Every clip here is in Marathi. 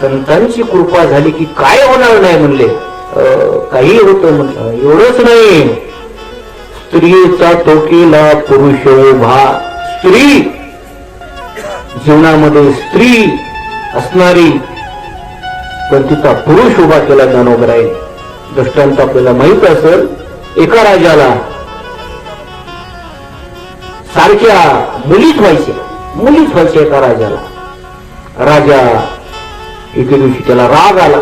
संतांची कृपा झाली की काय होणार नाही म्हणले. काही होतं म्हणलं एवढंच नाही. स्त्रीचा टोकेला पुरुष भा स्त्री जीवनामध्ये स्त्री असणारी पण तिचा पुरुष उभा केला ज्ञानोबराय दृष्टांत आपल्याला माहीत असेल एका राजाला सारख्या मुलीच व्हायचे. मुलीच व्हायचे एका राजाला. राजा एके दिवशी त्याला राग आला.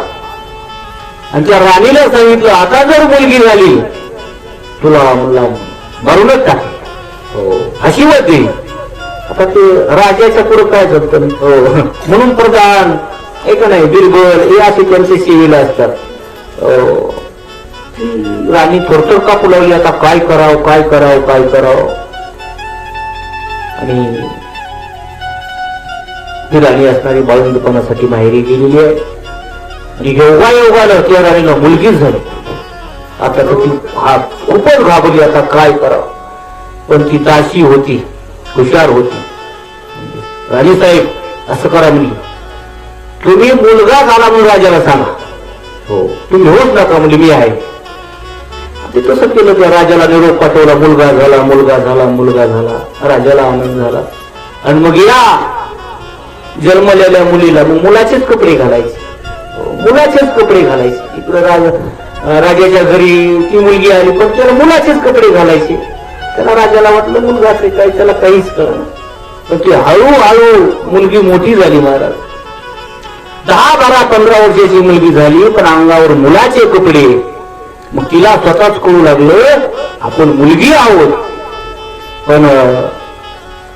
आणि त्या राणीला सांगितलं आता जर मुलगी झाली तुला म्हणला मारूनच टाक हो. अशी होती. आता ते राजाच्या पुढे काय चालतं हो. म्हणून प्रधान एक नाही बिरबल हे असे त्यांचे सेवेला असतात. हो. राणी थोडथोड कापू लागली आता काय करावं काय करावं काय करावं? आणि ती राणी असणारी बाळूंदपणासाठी माहेरी गेलेली आहे. आणि योगा योगाला त्या राणीला मुलगीच झाली. आता तर ती हा खूपच घाबरली. आता काय करावं? पण ती दासी होती हुशार होती. राणी साहेब असं करा म्हणजे तुम्ही मुलगा झाला म्हणून राजाला सांगा. हो. तुम्ही होत नका म्हणजे मी आहे. ते तसं केलं त्या राजाला निरोप पाठवला. मुलगा झाला मुलगा झाला मुलगा झाला. राजाला आनंद झाला. आणि मग या जन्मलेल्या मुलीला मग मुलाचेच कपडे घालायचे. मुलाचेच कपडे घालायचे. इकडं राज राजाच्या घरी ती मुलगी आली पण त्याला मुलाचेच कपडे घालायचे. त्याला राजाला वाटलं मुलगा असे काय त्याला काहीच कळलं पण ती हळूहळू मुलगी मोठी झाली महाराज. दहा बारा पंधरा वर्षाची मुलगी झाली पण अंगावर मुलाचे कपडे. मग तिला स्वतःच कळू लागलं आपण मुलगी आहोत. पण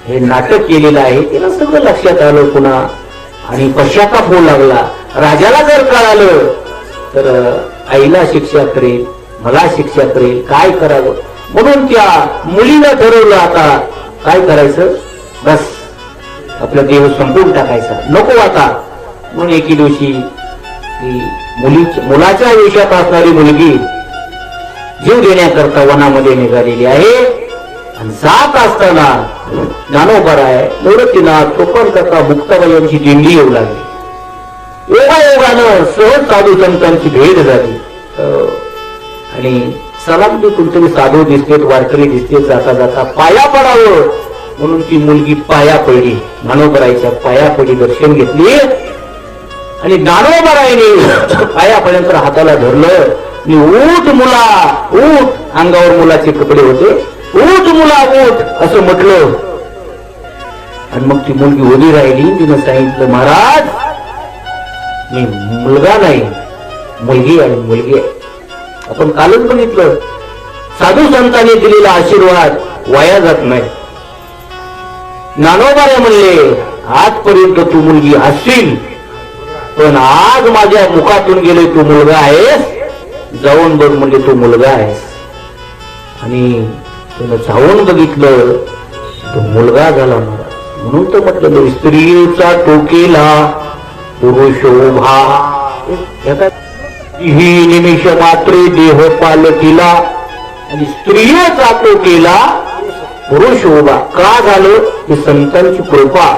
हे नाटक केलेलं आहे तिला सगळं लक्षात आलं पुन्हा. आणि पश्चाताप होऊ लागला. राजाला जर कळालं तर आईला शिक्षा करेल मला शिक्षा करेल काय करावं? म्हणून त्या मुलीला ठरवलं आता काय करायचं? बस आपला देह संपवून टाकायचा. नको आता. म्हणून एके दिवशी मुली मुलाच्या वेशात असणारी मुलगी जीव देण्याकरता वनामध्ये निघालेली आहे. आणि जात असताना ज्ञानोबर आहे मूर्तीनाथ टोपण कथा मुक्ताबाईंची दिंडी येऊ लागली. योगा योगानं सहज साधू संतांची भेट झाली. आणि सलाम बी कुठतरी साधू दिसतेत वारकरी दिसते जाता जाता पाया पडावं म्हणून ती मुलगी पाया पडली. ज्ञानोबरायच्या पाया पडली दर्शन घेतली. आणि ज्ञानोबरायने पाया पडल्यानंतर हाताला धरलं. आणि ऊट मुला ऊट अंगावर मुलाचे कपडे होते. ऊट मुला ऊट असं म्हटलं. आणि मग ती मुलगी उभी राहिली तिनं सांगितलं महाराज मी मुलगा नाही मुलगी आणि मुलगी आहे. आपण कालच बघितलं. साधू संतांनी दिलेला आशीर्वाद वाया जात नाही. नानोबारे म्हणले आजपर्यंत तू मुलगी असशील पण आज माझ्या मुखातून गेले तू मुलगा आहेस जाऊन बघ म्हणजे तू मुलगा आहेस. आणि त्याला जाऊन बघितलं तो मुलगा झाला मला म्हणून तर म्हटलं स्त्रीचा टोकेला पुरुषोभा ही निमिष मात्रे देह पालकीला आणि स्त्रियेचा टोकेला पुरुषोभा का झालं? ही संतांची कृपा.